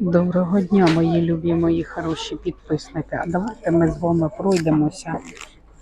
Доброго дня, мої любі, мої хороші підписники. А давайте ми з вами пройдемося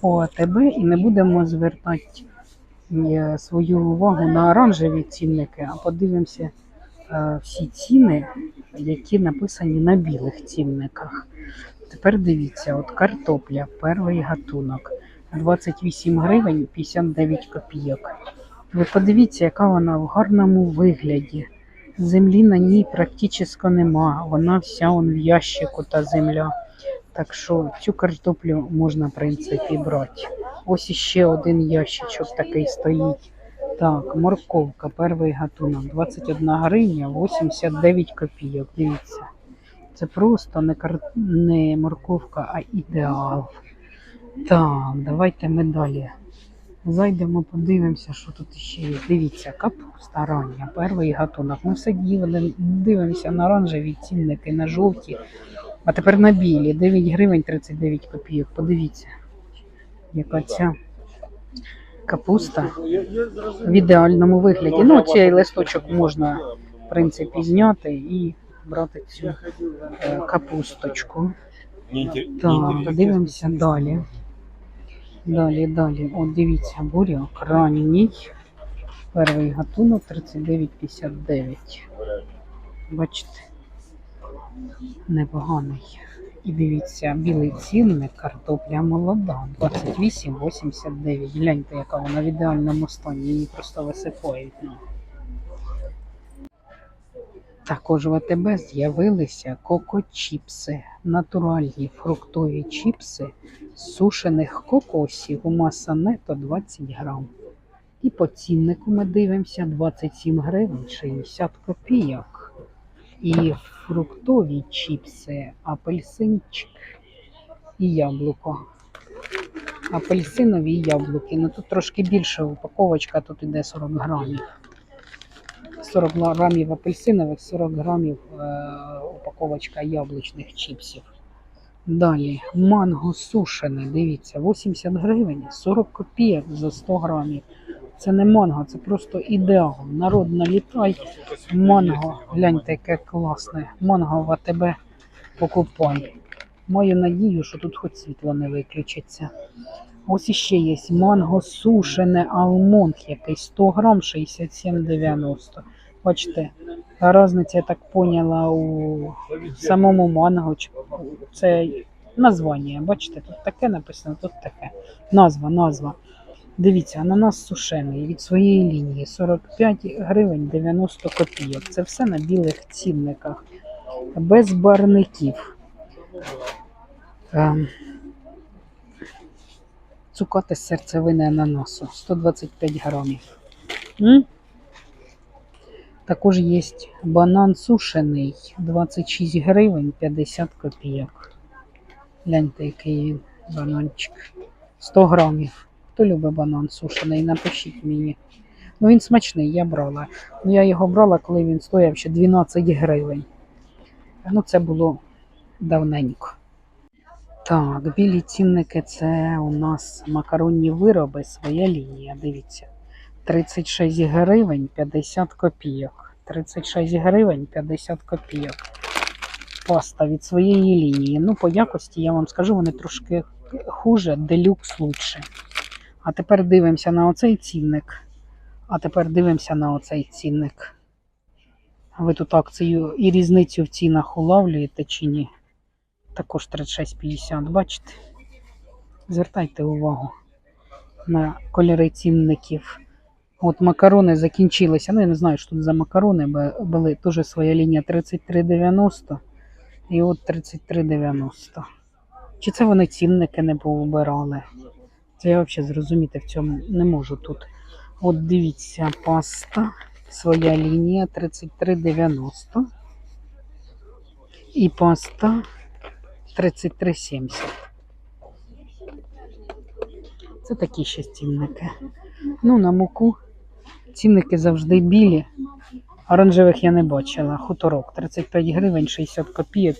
по АТБ і не будемо звертати е, свою увагу на оранжеві цінники, а подивимося е, всі ціни, які написані на білих цінниках. Тепер дивіться, от картопля, перший гатунок, 28 гривень 59 копійок. Ви подивіться, яка вона в гарному вигляді. Землі на ній практично нема. Вона вся он в ящику та земля. Так що цю картоплю можна, в принципі, брати. Ось іще один ящичок такий стоїть. Так, морковка, перший гатунок, 21 гривня, 89 копійок. Дивіться. Це просто не, кар... не морковка, а ідеал. Так, давайте ми далі. Зайдемо, подивимося, що тут ще є. Дивіться, капуста рання, перший гатунок. Ми все діли, дивимося на оранжеві цінники, на жовті, а тепер на білі. 9 гривень 39 копійок. Подивіться, яка ця капуста в ідеальному вигляді. Ну, цей листочок можна, в принципі, зняти і брати цю е, капусточку. Так, дивимося далі. Далі, далі. От дивіться, буряк ранній. Перший гатунок 39,59. Бачите? Непоганий. І дивіться, білий цінник, картопля молода. 28,89. Гляньте, яка вона в ідеальному стані. Її просто висипають. Також в АТБ з'явилися коко-чіпси, натуральні фруктові чіпси сушених кокосів у маса нето 20 грам. І по ціннику ми дивимося 27 гривень 60 копійок. І фруктові чіпси, апельсинчик і яблуко. Апельсинові яблуки. Ну тут трошки більша упаковочка, тут іде 40 грамів. 40 грамів апельсинових, 40 грамів е, упаковочка яблучних чіпсів. Далі манго сушене, дивіться, 80 гривень, 40 копійок за 100 грамів. Це не манго, це просто ідеал. Народ налітай. Манго, гляньте, яке класне. Манго в АТБ покупай. Маю надію, що тут хоч світло не виключиться. Ось іще є манго сушене алмонд якийсь 100 грам 67,90. Бачите, різниця, я так поняла, у самому манго. Це названня. Бачите, тут таке написано, тут таке. Назва, назва. Дивіться, ананас сушений від своєї лінії 45 гривень 90 копійок. Це все на білих цінниках. Без барників. Ем, Цукати серцевини ананасу 125 грамів. М? Також є банан сушений 26 гривень 50 копійок. Гляньте, який бананчик. 100 грамів. Хто любить банан сушений, напишіть мені. Ну він смачний, я брала. Ну я його брала, коли він стояв ще 12 гривень. Ну це було давненько. Так, білі цінники це у нас макаронні вироби, своя лінія. Дивіться. 36 гривень 50 копійок. 36 гривень 50 копійок. Паста від своєї лінії. Ну, по якості я вам скажу, вони трошки хуже, делюкс лучше. А тепер дивимося на оцей цінник. А тепер дивимося на оцей цінник. Ви тут акцію і різницю в цінах улавлюєте чи ні? Також 36,50, бачите? Звертайте увагу на кольори цінників. От макарони закінчилися. Ну, я не знаю, що тут за макарони бо були. Теж своя лінія 33,90 і от 33,90. Чи це вони цінники не повибирали? Це я взагалі зрозуміти в цьому не можу тут. От дивіться, паста, своя лінія 33,90. І паста 33,70. Це такі ще цінники. Ну, на муку цінники завжди білі. Оранжевих я не бачила. Хуторок 35 гривень 60 копійок.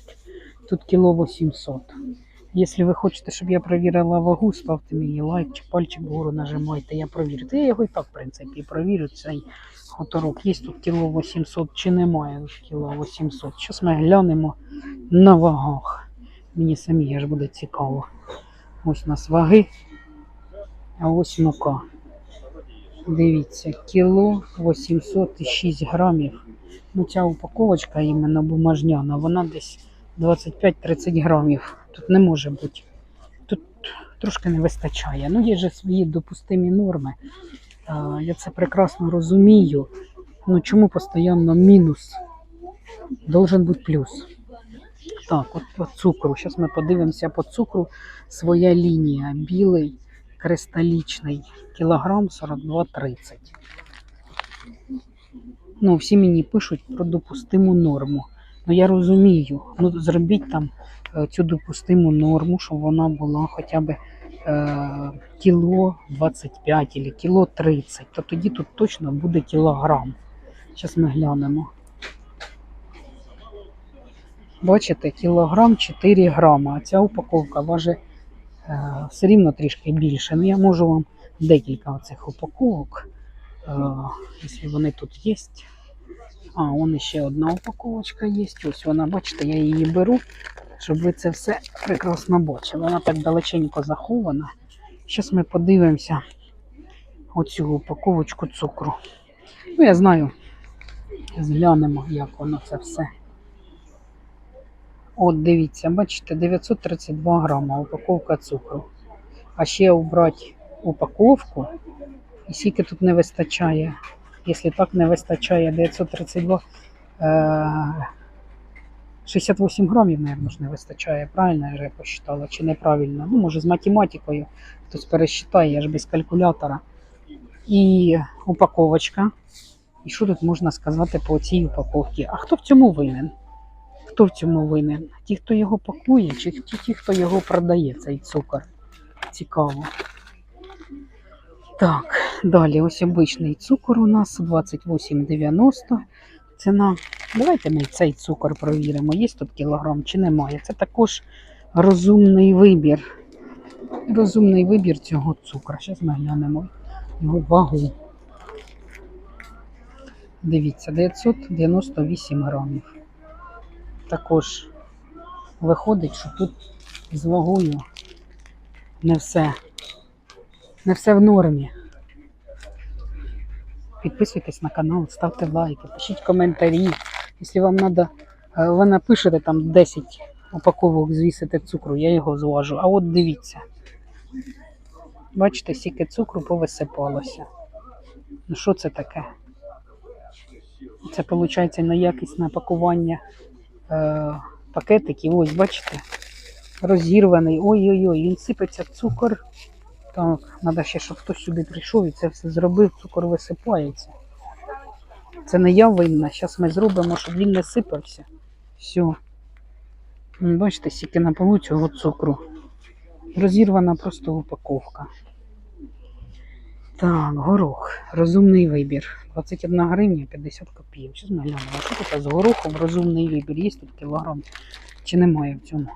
Тут кіло 800. Якщо ви хочете, щоб я перевірила вагу, ставте мені лайк чи пальчик вгору нажимайте, я провірю. Та я його і так, в принципі, провірю. Цей хуторок. Є тут кіло 800 чи немає кіло 800. Зараз ми глянемо на вагах. Мені самі аж буде цікаво. Ось у нас ваги. А ось мука. Дивіться, кіло 806 грамів. Ну, ця упаковочка іменно бумажняна, вона десь 25-30 грамів. Тут не може бути. Тут трошки не вистачає. Ну, є же свої допустимі норми. А, я це прекрасно розумію. Ну чому постійно мінус? Должен бути плюс. Так, от по цукру. Зараз ми подивимося по цукру. Своя лінія. Білий, кристалічний. Кілограм 42,30. Ну, всі мені пишуть про допустиму норму. Ну я розумію. Ну, зробіть там е, цю допустиму норму, щоб вона була хоча б е, кіло 25 або кіло 30. То тоді тут точно буде кілограм. Зараз ми глянемо. Бачите, кілограм 4 грама, а ця упаковка важить все рівно трішки більше. Ну, я можу вам декілька цих упаковок, е, якщо вони тут є. А, вон ще одна упаковочка є. Ось вона, бачите, я її беру, щоб ви це все прекрасно бачили. Вона так далеченько захована. Зараз ми подивимося оцю упаковочку цукру. Ну, я знаю, зглянемо, як воно це все. От дивіться, бачите, 932 грама упаковка цукру. А ще обрати упаковку, і скільки тут не вистачає. Якщо так не вистачає 932, е, 68 грамів, мабуть, не вистачає. Правильно я вже посчитала, чи неправильно? Ну, може, з математикою хтось пересчитає, я ж без калькулятора. І упаковочка. І що тут можна сказати по цій упаковці? А хто в цьому винен? Хто в цьому винен? Ті, хто його пакує, чи ті, ті хто його продає, цей цукор? Цікаво. Так, далі ось обичний цукор у нас 28,90 ціна. Давайте ми цей цукор провіримо, є тут кілограм чи немає. Це також розумний вибір. Розумний вибір цього цукру. Зараз ми глянемо його вагу. Дивіться, 998 грамів. Також виходить, що тут з вагою не все, не все в нормі. Підписуйтесь на канал, ставте лайки, пишіть коментарі. Якщо вам треба, ви напишете там 10 упаковок звісити цукру, я його зважу. А от дивіться. Бачите, скільки цукру повисипалося. Ну що це таке? Це виходить неякісне пакування пакетиків. Ось, бачите, розірваний. Ой-ой-ой, він сипеться цукор. Так, треба ще, щоб хтось сюди прийшов і це все зробив, цукор висипається. Це не я винна. Зараз ми зробимо, щоб він не сипався. Все. Бачите, скільки на полу цього цукру. Розірвана просто упаковка. Так, горох. Розумний вибір. 21 гривня 50 копійок. Що ми глянемо? Що таке з горохом розумний вибір? Є тут кілограм? Чи немає в цьому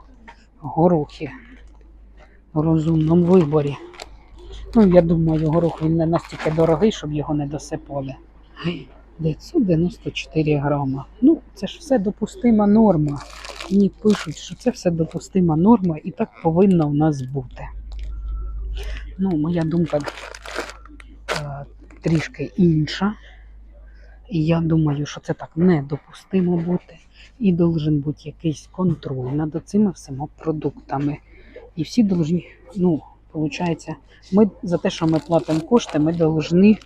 горохі? В розумному виборі. Ну, я думаю, горох він не настільки дорогий, щоб його не досипали. 994 грама. Ну, це ж все допустима норма. Мені пишуть, що це все допустима норма і так повинно в нас бути. Ну, моя думка трішки інша. І я думаю, що це так недопустимо бути. І должен бути якийсь контроль над цими всіма продуктами. І всі должні, ну, виходить, ми за те, що ми платимо кошти, ми повинні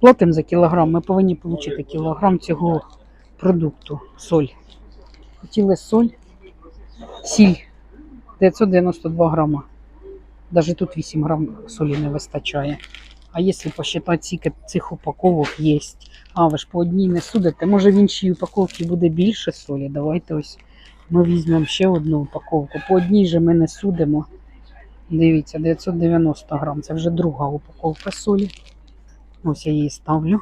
платимо за кілограм, ми повинні отримати кілограм цього продукту. Соль. Хотіли соль, сіль 992 грама. Навіть тут 8 грам солі не вистачає. А якщо посчитати, скільки цих упаковок є, а ви ж по одній не судите, може в іншій упаковці буде більше солі. Давайте ось ми візьмемо ще одну упаковку. По одній же ми не судимо. Дивіться, 990 грам. Це вже друга упаковка солі. Ось я її ставлю.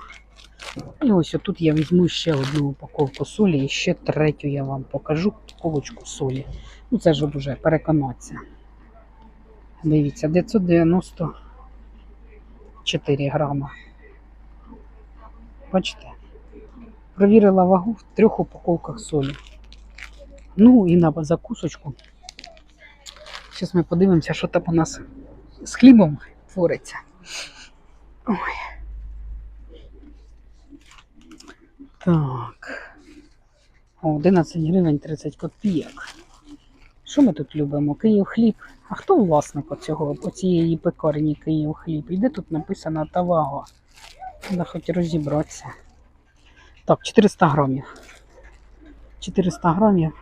І ось отут я візьму ще одну упаковку солі і ще третю я вам покажу упаковочку солі. Ну це ж вже переконатися. Дивіться, 994 грама. Бачите? Провірила вагу в трьох упаковках солі. Ну і на закусочку. Зараз ми подивимося, що там у нас з хлібом твориться. Ой. Так. 11 гривень 30 копійок. Що ми тут любимо? Київ хліб. А хто власник оцього, оцієї пекарні Київ хліб? І тут написано Таваго? Треба хоч розібратися. Так, 400 грамів. 400 грамів.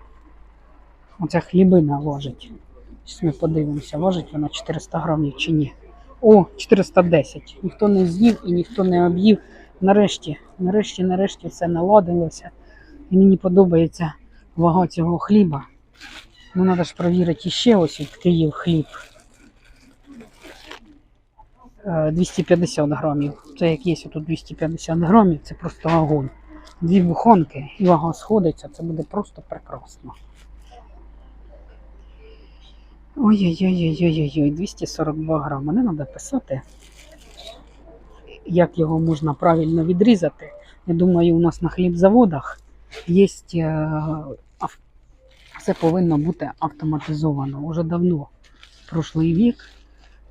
Оця хлібина важить. Зараз ми подивимося, важить вона 400 грамів чи ні. О, 410. Ніхто не з'їв і ніхто не об'їв. Нарешті, нарешті, нарешті все наладилося. І мені подобається вага цього хліба. Ну, треба ж перевірити ще ось від Київ хліб. Е, 250 грамів. Це як є тут 250 грамів, це просто огонь. Дві буханки і вага сходиться, це буде просто прекрасно. Ой-ой-ой-ой-ой-ой, 242 грами. Не треба писати, як його можна правильно відрізати. Я думаю, у нас на хлібзаводах є. Все повинно бути автоматизовано. Уже давно прошлий вік.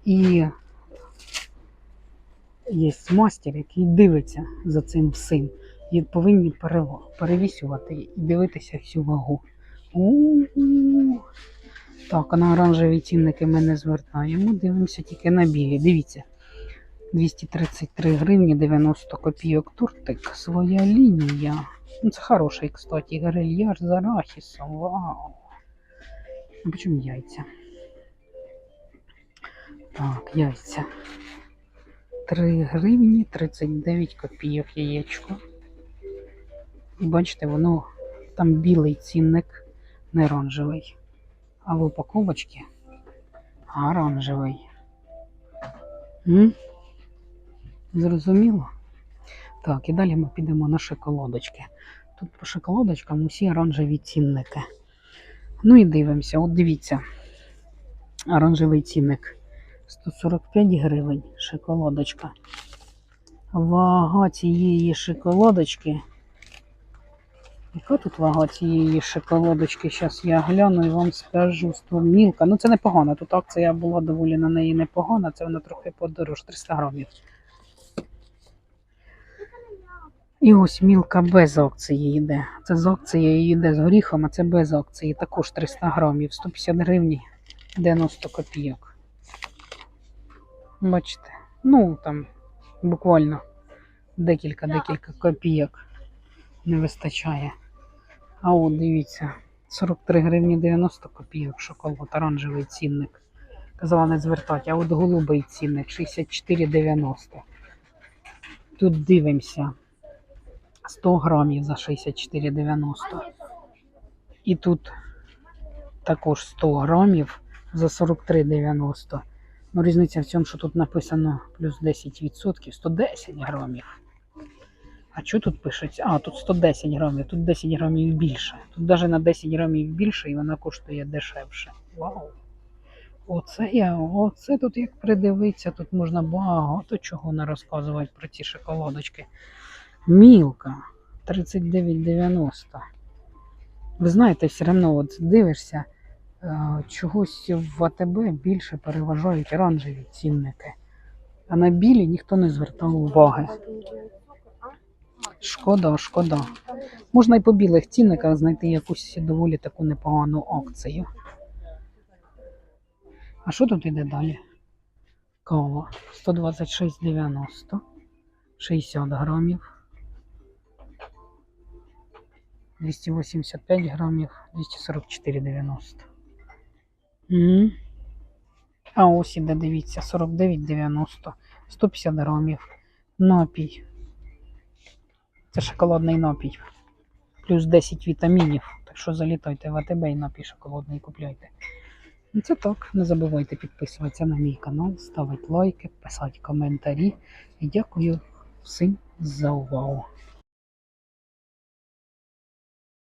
І є мастер, який дивиться за цим всім. І повинні перевісювати і дивитися всю вагу. У-у-у. Так, на оранжеві цінники ми не звертаємо. Дивимося тільки на білі. Дивіться. 233 гривні 90 копійок тортик. Своя лінія. Ну, це хороший, кстати, грильяж з арахісом. Вау. Почому яйця? Так, яйця. 3 гривні 39 копійок яєчко. І бачите, воно там білий цінник, не оранжевий. А в упаковочці оранжевий. М? Зрозуміло? Так, і далі ми підемо на шоколадочки. Тут по шоколадочкам усі оранжеві цінники. Ну і дивимося, от дивіться. Оранжевий цінник 145 гривень шоколадочка. Вага цієї шоколадочки. Яка тут вага цієї шоколадочки? Зараз я гляну і вам скажу 100 мілка. Ну це непогано. Тут акція була доволі на неї непогана. Це вона трохи подорож 300 грамів. І ось мілка без акції йде. Це з акцією йде з горіхом, а це без акції. Також 300 грамів, 150 гривень 90 копійок. Бачите? Ну там буквально декілька-декілька копійок не вистачає. А от дивіться, 43 гривні 90 копійок шоколад, оранжевий цінник. Казала не звертати, а от голубий цінник 64,90. Тут дивимося. 100 грамів за 64,90. І тут також 100 грамів за 43,90. Ну, різниця в цьому, що тут написано плюс 10%, 110 грамів. А що тут пишеться? А, тут 110 грамів, тут 10 грамів більше. Тут навіть на 10 грамів більше і вона коштує дешевше. Вау! Оце я, оце тут як придивитися, тут можна багато чого не розказувати про ці шоколадочки. Мілка 39,90. Ви знаєте, все одно от дивишся, е, чогось в АТБ більше переважають оранжеві цінники. А на білі ніхто не звертав уваги. Шкода, шкода. Можна і по білих цінниках знайти якусь доволі таку непогану акцію. А що тут іде далі? Кава 126,90, 60 грамів. 285 грамів, 244,90. Мгм. А ось іде, дивіться, 49,90, 150 грамів. Напій. Це шоколадний напій. Плюс 10 вітамінів. Так що залітайте в АТБ і напій шоколадний купляйте. Ну, Це так. Не забувайте підписуватися на мій канал, ставити лайки, писати коментарі. І дякую всім за увагу.